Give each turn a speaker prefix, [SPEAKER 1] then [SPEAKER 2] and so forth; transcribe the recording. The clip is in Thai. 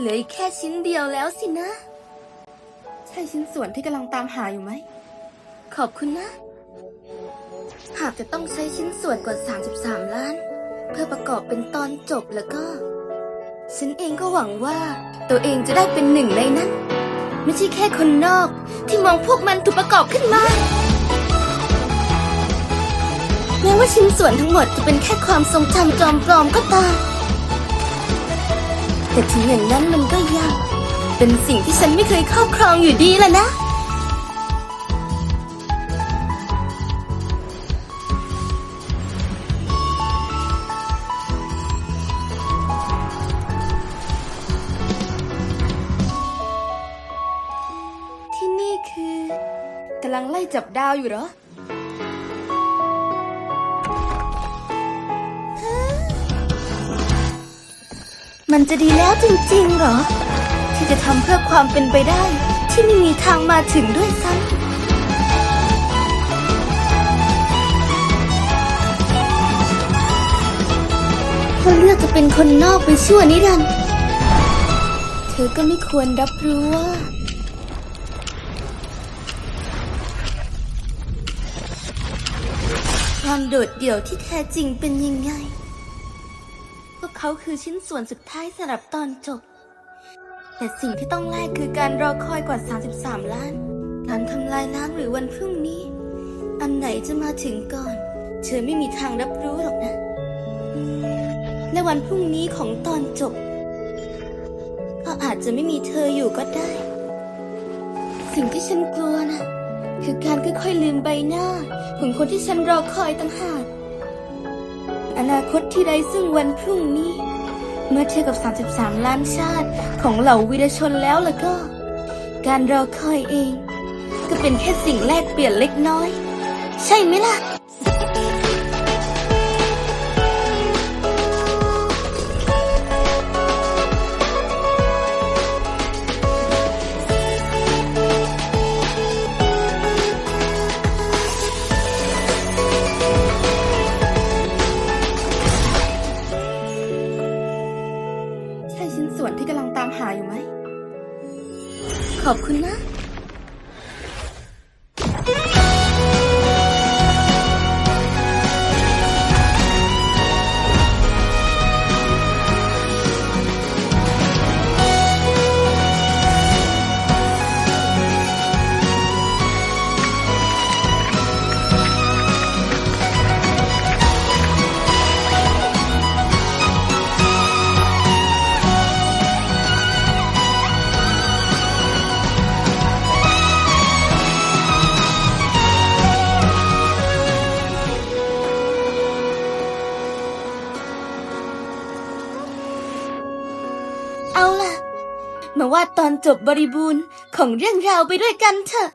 [SPEAKER 1] เหลืออีกแค่ชิ้นเดียวแล้วสินะ ใช่ชิ้นส่วนที่กำลังตามหาอยู่ไหม ขอบคุณนะ หากจะต้องใช้ชิ้นส่วนกว่า 33 ล้าน เพื่อประกอบเป็นตอนจบแล้วก็ ฉันเองก็หวังว่า ตัวเองจะได้เป็นหนึ่งในนั้น ไม่ใช่แค่คนนอกที่มองพวกมันถูกประกอบขึ้นมาแม้ว่าชิ้นส่วนทั้งหมดจะเป็นแค่ความทรงจำจอมปลอมก็ตาม แต่ถึงอย่างนั้นมันก็ยัง เป็นสิ่งที่ฉันไม่เคยครอบครองอยู่ดีแหละนะ ที่นี่คือ กำลังไล่จับดาวอยู่เหรอ มันจะดีแล้วจริงๆเหรอ ที่จะทำเพื่อความเป็นไปได้ ที่ไม่มีทางมาถึงด้วยซ้ำเขาเลือกจะเป็นคนนอกไปชั่วนิรันดร์เธอก็ไม่ควรรับรู้ว่าความโดดเดี่ยวที่แท้จริงเป็นยังไง พวกเขาคือชิ้นส่วนสุดท้ายสำหรับตอนจบ แต่สิ่งที่ต้องแลกคือการรอคอยกว่า 33 ล้าน การทำลายล้างหรือวันพรุ่งนี้ อันไหนจะมาถึงก่อน เธอไม่มีทางรับรู้หรอกนะ และวันพรุ่งนี้ของตอนจบ ก็อาจจะไม่มีเธออยู่ก็ได้ สิ่งที่ฉันกลัวนะ คือการค่อยๆลืมใบหน้าของคนที่ฉันรอคอยต่างหาก อนาคตที่ไร้ซึ่งวันพรุ่งนี้ เมื่อเทียบกับ 33 ล้านชาติของเหล่าวีรชนแล้วล่ะก็ การรอคอยเอง ก็เป็นแค่สิ่งแลกเปลี่ยนเล็กน้อย ใช่ไหมล่ะ ชิ้นส่วนที่กำลังตามหาอยู่ไหม ขอบคุณนะ เอาล่ะ มาว่าตอนจบบริบูรณ์ของเรื่องราวไปด้วยกันเถอะ